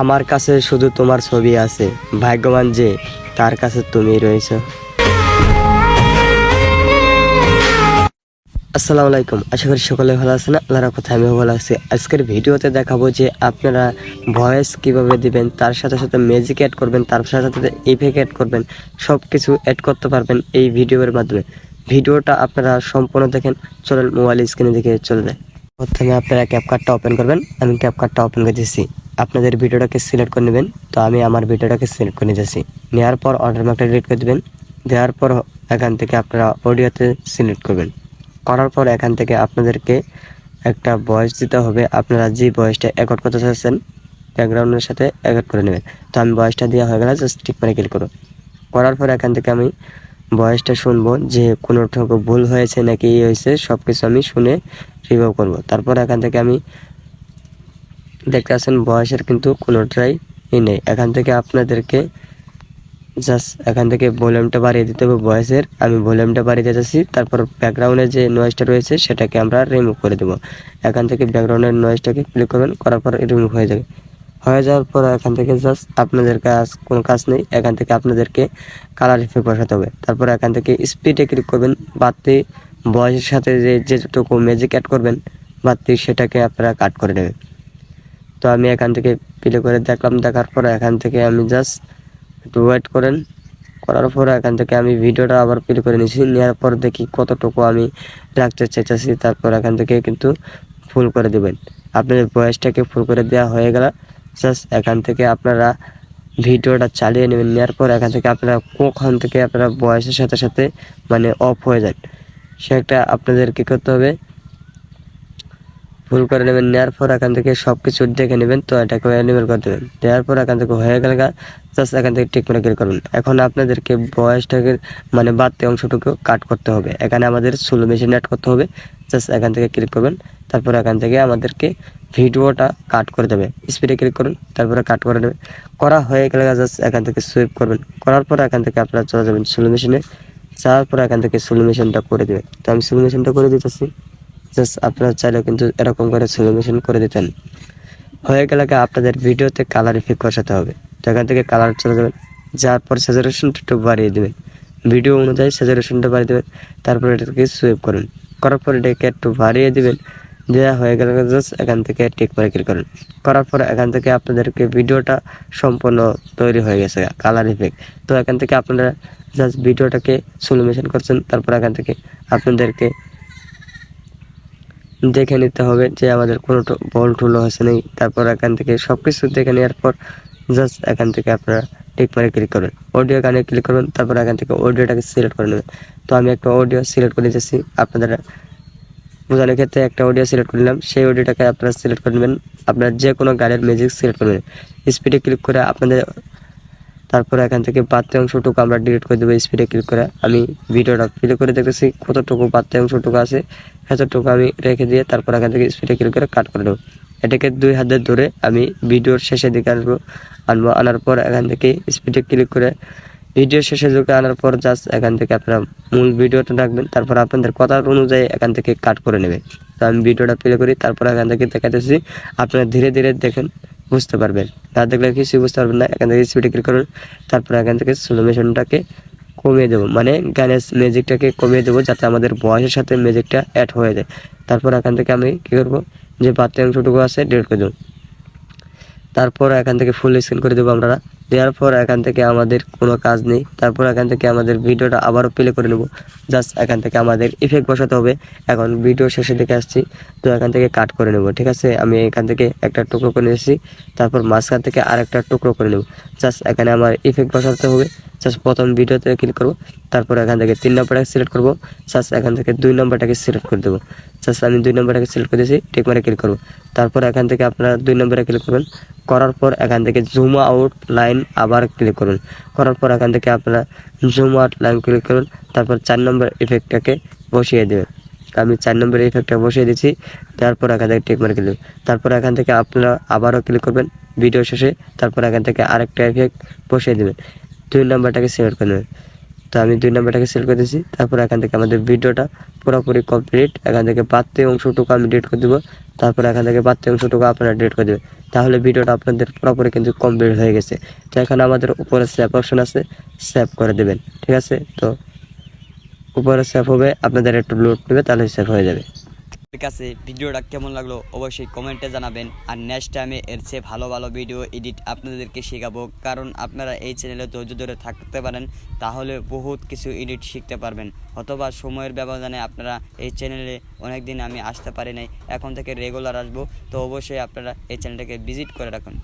আমার কাছে শুধু তোমার ছবি আছে। ভাগ্যবান যে, তার কাছে তুমি রয়েছ। আসসালামু আলাইকুম। আশা করি সকলে ভালো আছেন। আল্লাহর কথা আমিও ভালো আছি। আজকের ভিডিওতে দেখাবো যে আপনারা ভয়েস কীভাবে দিবেন, তার সাথে সাথে ম্যাজিক অ্যাড করবেন, তার সাথে সাথে ইফেক্ট অ্যাড করবেন সব কিছু অ্যাড করতে পারবেন এই ভিডিওর মাধ্যমে। ভিডিওটা আপনারা সম্পূর্ণ দেখেন। চলেন মোবাইল স্ক্রিনে দেখে চলে যায় প্রথমে আপনারা ক্যাপকার্ডটা ওপেন করবেন। আমি ক্যাপকার্ডটা ওপেন করে দিচ্ছি আপনাদের ভিডিওটাকে সিলেক্ট করে নেবেন। তো আমি আমার ভিডিওটাকে সিলেক্ট করে নিতেছি। নেওয়ার পর অর্ডার মার্কটা ডিলিট করে দেবেন। দেওয়ার পর এখান থেকে আপনারা অডিওতে সিলেক্ট করবেন। করার পর এখান থেকে আপনাদেরকে একটা ভয়েস দিতে হবে। আপনারা যে ভয়েসটা রেকর্ড করতে চাচ্ছেন ব্যাকগ্রাউন্ডের সাথে রেকর্ড করে নেবেন। তো আমি ভয়েসটা দেওয়া হয়ে গেলে জাস্ট ঠিক মানে ক্লিক করো করার পর এখান থেকে আমি ভয়েসটা শুনব যে কোনো কোনোটুকু ভুল হয়েছে নাকি ই হয়েছে সব কিছু আমি শুনে রিভিউ করব। তারপর এখান থেকে আমি দেখতে পাচ্ছেন, বয়সের কিন্তু কোনোটাই ই নেই। এখান থেকে আপনাদেরকে জাস্ট এখান থেকে ভলিউমটা বাড়িয়ে দিতে হবে ভয়েসের আমি ভলিউমটা বাড়িয়ে দিতেছি তারপর ব্যাকগ্রাউন্ডে যে নয়েজটা রয়েছে, সেটাকে আমরা রিমুভ করে দেবো। এখান থেকে ব্যাকগ্রাউন্ডের নয়েজটাকে ক্লিক করবেন, করার পর রিমুভ হয়ে যাবে। হয়ে যাওয়ার পর এখান থেকে জাস্ট আপনাদের কাজ কোনো কাজ নেই। এখান থেকে আপনাদেরকে কালার ইফেক্ট বসাতে হবে। তারপর এখান থেকে স্পিডে ক্লিক করবেন, বাড়তি বয়সের সাথে যে যেটুকু ম্যাজিক অ্যাড করবেন, বাড়তি সেটাকে আপনারা কাট করে নেবেন। তো আমি এখান থেকে প্লে করে দেখলাম, দেখার পর এখান থেকে আমি জাস্ট একটু ওয়েট করেন। করার পর এখান থেকে আমি ভিডিওটা আবার প্লে করে নিয়েছি নেওয়ার পর দেখি কতটুকু আমি রাখতে চাইতেছি, তারপর এখান থেকে কিন্তু ফুল করে দেবেন। আপনাদের বয়সটাকে ফুল করে দেওয়া হয়ে গেল। জাস্ট এখান থেকে আপনারা ভিডিওটা চালিয়ে নেবেন, নেওয়ার পর এখান থেকে আপনারা কখন থেকে আপনারা বয়সের সাথে সাথে মানে অফ হয়ে যান। সেটা আপনাদের কী করতে হবে। ফুল করে নেবেন নেওয়ার পর এখান থেকে সব কিছু দেখে নেবেন। তো এটাকে অ্যানিমেল করে দেবেন। দেওয়ার পর এখান থেকে হয়ে গেলে জাস্ট এখান থেকে টিক করে ক্লিক করুন। এখন আপনাদেরকে বয়সটাকে মানে বাড়তি অংশটুকু কাট করতে হবে। এখানে আমাদের স্লো মেশিন অ্যাড করতে হবে। জাস্ট এখান থেকে ক্লিক করবেন। তারপর এখান থেকে আমাদেরকে ভিডিওটা কাট করে দেবে। স্পিডে ক্লিক করুন, তারপরে কাট করে দেবে করা হয়ে গেলে জাস্ট এখান থেকে সুইপ করবেন। করার পর এখান থেকে আপনারা চলে যাবেন স্লো মেশিনে যাওয়ার পর এখান থেকে স্লো মেশিনটা করে দেবে তো আমি স্লো মেশিনটা করে দিতেছি। জাস্ট আপনারা চাইলে কিন্তু এরকম করে সলিউশন করে দিতেন। হয়ে গেলে আপনাদের ভিডিওতে কালার ইফেক্ট বসাতে হবে। তো এখান থেকে কালার চলে যাবেন যাওয়ার পর স্যাচুরেশনটা একটু বাড়িয়ে দেবেন ভিডিও অনুযায়ী স্যাচুরেশনটা বাড়িয়ে দেবেন তারপর এটাকে সুইপ করুন। করার পর এটাকে একটু বাড়িয়ে দিবেন। দেওয়া হয়ে গেলে জাস্ট এখান থেকে টিক মারে ক্লিক করুন। করার পর এখান থেকে আপনাদেরকে ভিডিওটা সম্পূর্ণ তৈরি হয়ে গেছে কালার ইফেক্ট তো এখান থেকে আপনারা জাস্ট ভিডিওটাকে সলিউশন করছেন। তারপর এখান থেকে আপনাদেরকে দেখে নিতে হবে যে আমাদের কোনো বল টুলো হয়েছে নেই। তারপর এখান থেকে সব কিছু দেখে নেওয়ার পর জাস্ট এখান থেকে আপনারা টিক মারে ক্লিক করবেন। অডিও গানে ক্লিক করবেন, তারপর এখান থেকে অডিওটাকে সিলেক্ট করে নেবেন। তো আমি একটা অডিও সিলেক্ট করে দিয়েছি আপনাদের বোঝানোর ক্ষেত্রে একটা অডিও সিলেক্ট করে নিলাম। সেই অডিওটাকে আপনারা সিলেক্ট করে নেবেন। আপনার যে কোনো গানের মিউজিক সিলেক্ট করবেন স্পিডে ক্লিক করে আপনাদের তারপর এখান থেকে বাড়তি অংশটুকু আমরা ডিলিট করে দেবো স্পিডে ক্লিক করে। আমি ভিডিওটা প্লে করে দেখতেছি কতটুকু বাড়তি অংশটুকু আছে, এতটুকু আমি রেখে দিয়ে তারপর এখান থেকে স্পিডে ক্লিক করে কাট করে দেবো। এটাকে দুই হাতে ধরে আমি ভিডিওর শেষের দিকে আনব। আনব, আনার পর এখান থেকে স্পিডে ক্লিক করে ভিডিও শেষে দিকে আনার পর জাস্ট এখান থেকে আপনারা মূল ভিডিওটা রাখবেন, তারপর আপনাদের কথার অনুযায়ী এখান থেকে কাট করে নেবে। তো আমি ভিডিওটা প্লে করি, তারপর এখান থেকে দেখাতেছি, আপনারা ধীরে ধীরে দেখেন বুঝতে পারবেন। না দেখলে কিছুই বুঝতে পারবেন না। এখান থেকে স্পিডে ক্লিক করুন। তারপর এখান থেকে সোলোমেশনটাকে কমিয়ে দেবো। মানে গানের মিউজিকটাকে কমিয়ে দেবো যাতে আমাদের বয়সের সাথে মিউজিকটা অ্যাড হয়ে যায়। তারপর এখান থেকে আমি কী করব? যে বাড়তি অংশটুকু আছে ডিলিট করে দেবো। তারপর এখান থেকে ফুল স্ক্রিন করে দেবো আমরা। দেওয়ার পর এখান থেকে আমাদের কোনো কাজ নেই। তারপর এখান থেকে আমাদের ভিডিওটা আবারও প্লে করে নেব। জাস্ট এখান থেকে আমাদের ইফেক্ট বসাতে হবে। এখন ভিডিও শেষে দেখে আসছি। তো এখান থেকে কাট করে নেব, ঠিক আছে? আমি এখান থেকে একটা টুকরো করে নিয়েছি। তারপর মাঝখান থেকে আরেকটা টুকরো করে নেব। জাস্ট এখানে আমার ইফেক্ট বসাতে হবে। জাস্ট প্রথম ভিডিওতে ক্লিক করব, তারপর এখান থেকে তিন নম্বরটাকে সিলেক্ট করব জাস্ট এখান থেকে দুই নম্বরটাকে সিলেক্ট করে দেবো। জাস্ট আমি দুই নম্বরটাকে সিলেক্ট করে দিয়েছি টিক মারে ক্লিক করব। তারপর এখান থেকে আপনারা দুই নম্বরে ক্লিক করবেন। করার পর এখান থেকে জুম আউট লাইন আবার ক্লিক করুন। করার পর এখান থেকে আপনারা জুম আউট লাইন ক্লিক করুন, তারপর চার নম্বর ইফেক্টটাকে বসিয়ে দেবেন। আমি চার নম্বরের ইফেক্টটা বসিয়ে দিচ্ছি তারপর এখান থেকে টেক মারে ক্লিক তারপর এখান থেকে আপনারা আবারও ক্লিক করবেন ভিডিও শেষে। তারপর এখান থেকে আরেকটা ইফেক্ট বসিয়ে দেবেন। দুই নাম্বারটাকে সিলেক্ট করে নেবেন তো আমি দুই নাম্বারটাকে সিলেক্ট করে দিয়েছি। তারপর এখান থেকে আমাদের ভিডিওটা পুরোপুরি কমপ্লিট এখান থেকে বাড়তি অংশটুকু আমি ডিলিট করে দেবো। তারপর এখান থেকে বাড়তি অংশটুকু আপনারা ডিলিট করে দেবেন। তাহলে ভিডিওটা আপনাদের পুরোপুরি কিন্তু কমপ্লিট হয়ে গেছে। তো এখানে আমাদের উপরে সেভ অপশন আছে সেভ করে দেবেন। ঠিক আছে? তো উপরে সেভ হবে, আপনাদের একটু লোড নেবে, তাহলে সেভ হয়ে যাবে। কাছে ভিডিওটা কেমন লাগল অবশ্যই কমেন্টে জানাবেন। আর নেক্সট টাইমে এর চেয়ে ভালো ভালো ভিডিও এডিট আপনাদেরকে শেখাবো। কারণ আপনারা এই চ্যানেলে ধৈর্য ধরে থাকতে পারেন, তাহলে বহুত কিছু এডিট শিখতে পারবেন। অথবা সময়ের ব্যবধানে আপনারা এই চ্যানেলে অনেক দিন আমি আসতে পারি নাই, এখন থেকে রেগুলার আসব। তো অবশ্যই আপনারা এই চ্যানেলটাকে ভিজিট করে রাখুন।